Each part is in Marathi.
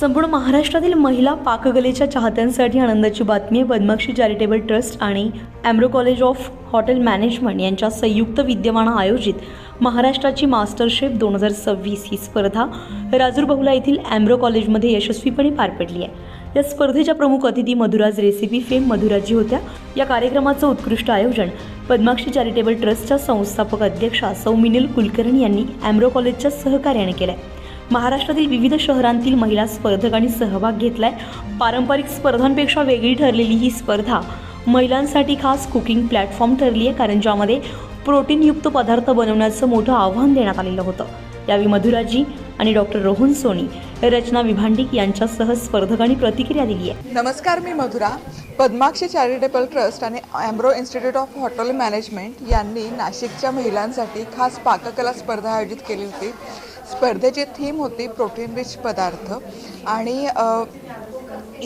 संपूर्ण महाराष्ट्रातील महिला पाककलेच्या चाहत्यांसाठी आनंदाची बातमी आहे. पद्माक्षी चॅरिटेबल ट्रस्ट आणि Amro college of hotel management यांच्या संयुक्त विद्यमानं आयोजित महाराष्ट्राची मास्टरशेफ दोन हजार सव्वीस ही स्पर्धा राजूर बहुला येथील ॲम्रो कॉलेजमध्ये यशस्वीपणे पार पडली आहे. या स्पर्धेच्या प्रमुख अतिथी मधुराज रेसिपी फेम मधुराजी होत्या. या कार्यक्रमाचं उत्कृष्ट आयोजन पद्माक्षी चॅरिटेबल ट्रस्टच्या संस्थापक अध्यक्षा सौ मिनिल कुलकर्णी यांनी ॲम्रो कॉलेजच्या सहकार्याने केलं आहे महाराष्ट्रातील विविध शहरांतील महिला स्पर्धकांनी सहभाग घेतलाय. पारंपरिक स्पर्धांपेक्षा वेगळी ठरलेली ही स्पर्धा महिलांसाठी खास कुकिंग प्लॅटफॉर्म ठरली आहे कारण ज्यामध्ये प्रोटीनयुक्त पदार्थ बनवण्याचं मोठं आव्हान देण्यात आलेलं होतं. यावेळी मधुराजी आणि डॉक्टर रोहन सोनी रचना विभांडिक यांच्यासह स्पर्धकांनी प्रतिक्रिया दिली आहे. नमस्कार मी मधुरा. पद्माक्षी चॅरिटेबल ट्रस्ट आणि Ambro institute of hotel management यांनी नाशिकच्या महिलांसाठी खास पाककला स्पर्धा आयोजित केली होती. स्पर्धेची थीम होती प्रोटीन रिच पदार्थ. आणि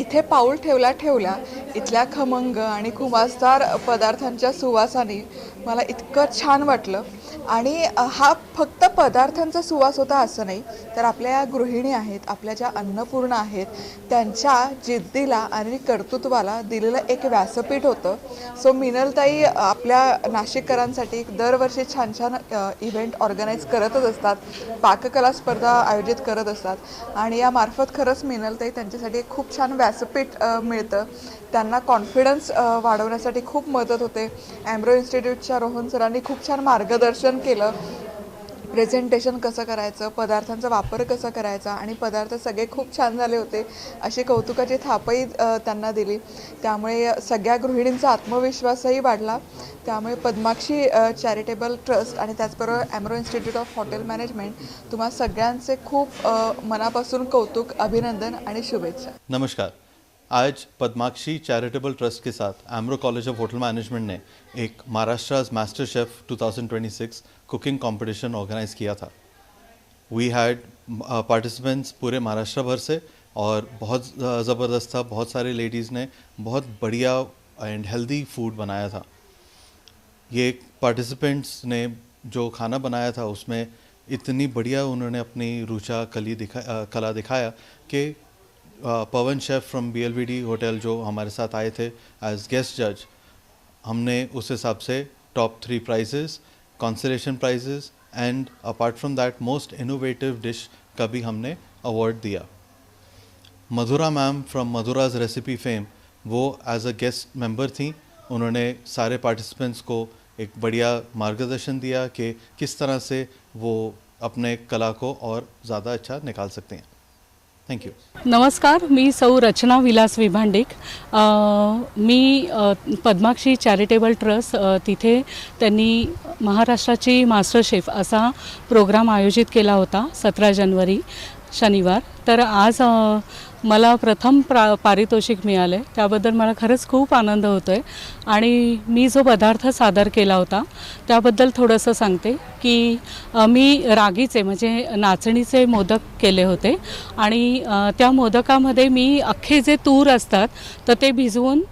इथे पाऊल ठेवला ठेवला इथल्या खमंग आणि खुमासदार पदार्थांच्या सुवासाने मला इतकं छान वाटलं. आणि हा फक्त पदार्थांचा सुवास होता असं नाही. तर आपल्या या गृहिणी आहेत आपल्या ज्या अन्नपूर्ण आहेत त्यांच्या जिद्दीला आणि कर्तृत्वाला दिलेलं एक व्यासपीठ होतं. सो मिनलताई आपल्या नाशिककरांसाठी दरवर्षी छान छान इव्हेंट ऑर्गनाईज करतच असतात. पाककला स्पर्धा आयोजित करत असतात. आणि यामार्फत खरंच मिनलताई त्यांच्यासाठी एक खूप छान व्यासपीठ मिळतं. त्यांना कॉन्फिडन्स वाढवण्यासाठी खूप मदत होते. ॲम्ब्रो इन्स्टिट्यूटच्या रोहन सरांनी खूप छान मार्गदर्शन केलं प्रेझेंटेशन कसं करायचं पदार्थांचा वापर कसा करायचा आणि पदार्थ सगळे खूप छान झाले होते अशी कौतुकाची थापही त्यांना दिली. त्यामुळे सगळ्या गृहिणींचा आत्मविश्वासही वाढला. त्यामुळे पद्माक्षी चॅरिटेबल ट्रस्ट आणि त्याचबरोबर Amro institute of hotel management तुम्हा सगळ्यांचे खूप मनापासून कौतुक अभिनंदन आणि शुभेच्छा. नमस्कार. आज पद्माक्षी चैरिटेबल ट्रस्ट के साथ Amro college of hotel management ने एक Maharashtra master chef 2026 cooking competition organise KIA था। वी हैड पार्टिसिपेंट्स पूरे महाराष्ट्र भर से और बहुत uh, ज़बरदस्त था। बहुत सारे लेडीज़ ने बहुत बढ़िया एंड हेल्दी फ़ूड बनाया था। ये पार्टिसिपेंट्स ने जो खाना बनाया था उसमें इतनी बढ़िया उन्होंने अपनी रुचा कली दिखा अ, कला दिखाया कि Pawan chef from B L V D hotel जो हमारे साथ आए थे एज गेस्ट जज हमने उस हिसाब से top three prizes consolation prizes and apart from that most innovative dish का भी हमने award Diya. Madhura ma'am from Madhura's recipe fame वो एज अ गेस्ट मेंबर थी। उन्होंने सारे पार्टिसिपेंट्स को एक बढ़िया मार्गदर्शन दिया कि किस तरह से वो अपने कला को और ज़्यादा अच्छा निकाल सकते हैं। थँक्यू नमस्कार मी सौ रचना विलास विभांडिक. मी पद्माक्षी चॅरिटेबल ट्रस्ट तिथे त्यांनी महाराष्ट्राची मास्टर शेफ असा प्रोग्राम आयोजित केला होता सतरा जानेवारी. शनिवार. तर आज मला प्रथम प्रा पारितोषिक मिळालं आहे त्याबद्दल मला खरंच खूप आनंद होतो आहे आणि मी जो पदार्थ सादर केला होता त्याबद्दल थोडंसं सांगते की मी रागीचे म्हणजे नाचणीचे मोदक केले होते. आणि त्या मोदकामध्ये मी अख्खे जे तूर असतात तर ते भिजवून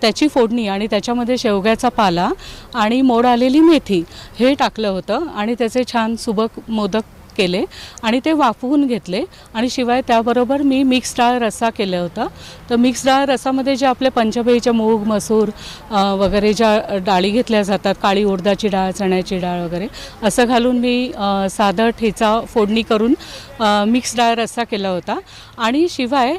त्याची फोडणी आणि त्याच्यामध्ये शेवग्याचा पाला आणि मोड आलेली मेथी हे टाकलं होतं. आणि त्याचे छान सुबक मोदक केले आणि ते वाफवून घेतले. आणि शिवाय त्याबरोबर मी मिक्स डाळ रस्सा केलं होतं. तर मिक्स डाळ रसामध्ये जे आपले पंचबेईचे मूग मसूर वगैरे ज्या डाळी घेतल्या जातात काळी उडदाची डाळ चण्याची डाळ वगैरे असं घालून मी साधं ठेचा फोडणी करून मिक्स डाळ रस्सा केला होता. आणि शिवाय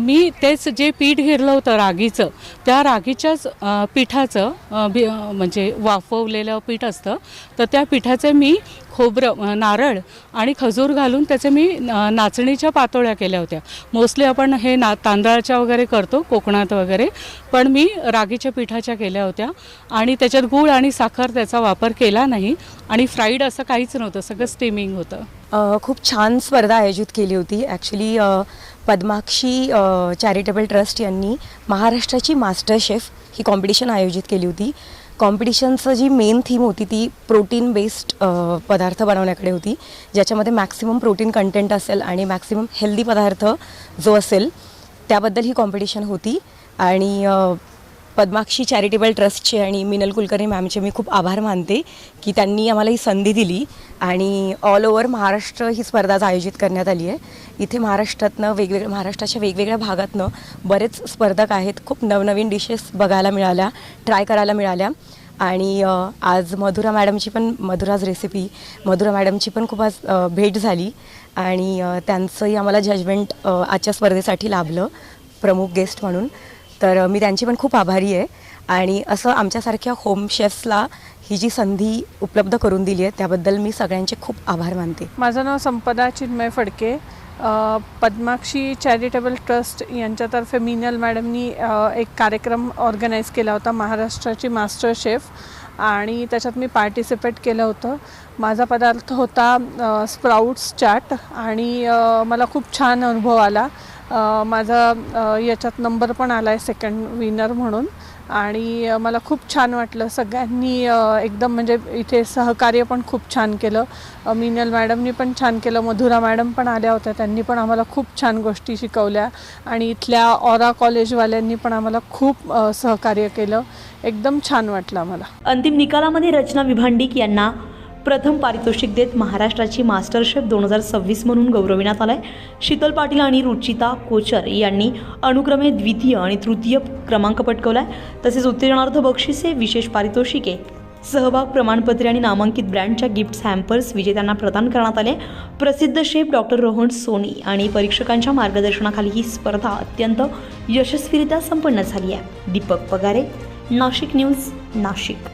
मी तेच जे पीठ घेरलं होतं रागीचं त्या रागीच्याच पिठाचं बी म्हणजे वाफवलेलं पीठ असतं. तर त्या पिठाचे मी खोबरं नारळ आणि खजूर घालून त्याचे मी नाचणीच्या पातोळ्या केल्या होत्या. मोस्टली आपण हे ना तांदळाच्या वगैरे करतो कोकणात वगैरे. पण मी रागीच्या पिठाच्या केल्या होत्या आणि त्याच्यात गूळ आणि साखर त्याचा वापर केला नाही आणि फ्राईड असं काहीच नव्हतं सगळं स्टीमिंग होतं. खूप छान स्पर्धा आयोजित केली होती. ॲक्च्युली पद्माक्षी चॅरिटेबल ट्रस्ट यांनी महाराष्ट्राची मास्टर शेफ ही कॉम्पिटिशन आयोजित केली होती. कॉम्पिटिशनचं जी मेन थीम होती ती प्रोटीन बेस्ड पदार्थ बनवण्याकडे होती. ज्याच्यामध्ये मॅक्सिमम प्रोटीन कंटेंट असेल आणि मॅक्सिमम हेल्दी पदार्थ जो असेल त्याबद्दल ही कॉम्पिटिशन होती. आणि पद्माक्षी चॅरिटेबल ट्रस्टचे आणि मिनल कुलकर्णी मॅमचे मी खूप आभार मानते की त्यांनी आम्हाला ही संधी दिली आणि ऑल ओव्हर महाराष्ट्र ही स्पर्धा आयोजित करण्यात आली आहे. इथे महाराष्ट्रातनं वेगवेगळ्या महाराष्ट्राच्या वेगवेगळ्या भागातनं बरेच स्पर्धक आहेत. खूप नवनवीन डिशेस बघायला मिळाल्या ट्राय करायला मिळाल्या. आणि आज मधुरा मॅडमची पण मधुराज रेसिपी मधुरा मॅडमची पण खूप आज भेट झाली. आणि त्यांचंही आम्हाला जजमेंट आजच्या स्पर्धेसाठी लाभलं. प्रमुख गेस्ट म्हणून. तर मी त्यांची पण खूप आभारी आहे. आणि असं आमच्यासारख्या होम शेफ्सला ही जी संधी उपलब्ध करून दिली आहे त्याबद्दल मी सगळ्यांचे खूप आभार मानते. माझं नाव संपदा चिन्मय फडके. पद्माक्षी चॅरिटेबल ट्रस्ट यांच्यातर्फे मिनल मॅडमनी एक कार्यक्रम ऑर्गनाईज केला होता महाराष्ट्राची मास्टर शेफ आणि त्याच्यात मी पार्टिसिपेट केलं होतं. माझा पदार्थ होता स्प्राउट्स चाट आणि मला खूप छान अनुभव आला. माझा याच्यात नंबर पण आला आहे सेकंड विनर म्हणून. आणि मला खूप छान वाटलं सगळ्यांनी एकदम म्हणजे इथे सहकार्य पण खूप छान केलं. मिनल मॅडमनी पण छान केलं मधुरा मॅडम पण आल्या होत्या त्यांनी पण आम्हाला खूप छान गोष्टी शिकवल्या. आणि इथल्या ऑरा कॉलेजवाल्यांनी पण आम्हाला खूप सहकार्य केलं. एकदम छान वाटलं आम्हाला. अंतिम निकालामध्ये रचना विभांडिक यांना प्रथम पारितोषिक देत महाराष्ट्राची मास्टरशेफ दोन हजार सव्वीस म्हणून गौरविण्यात आलाय. शीतल पाटील आणि रुचिता कोचर यांनी अनुक्रमे द्वितीय आणि तृतीय क्रमांक पटकवलाय. तसेच उत्तीर्णार्थ बक्षिसे विशेष पारितोषिके सहभाग प्रमाणपत्रे आणि नामांकित ब्रँडच्या गिफ्ट्स हॅम्पर्स विजेत्यांना प्रदान करण्यात आले. प्रसिद्ध शेफ डॉक्टर रोहन सोनी आणि परीक्षकांच्या मार्गदर्शनाखाली ही स्पर्धा अत्यंत यशस्वीरित्या संपन्न झाली आहे. दीपक पगारे नाशिक न्यूज नाशिक.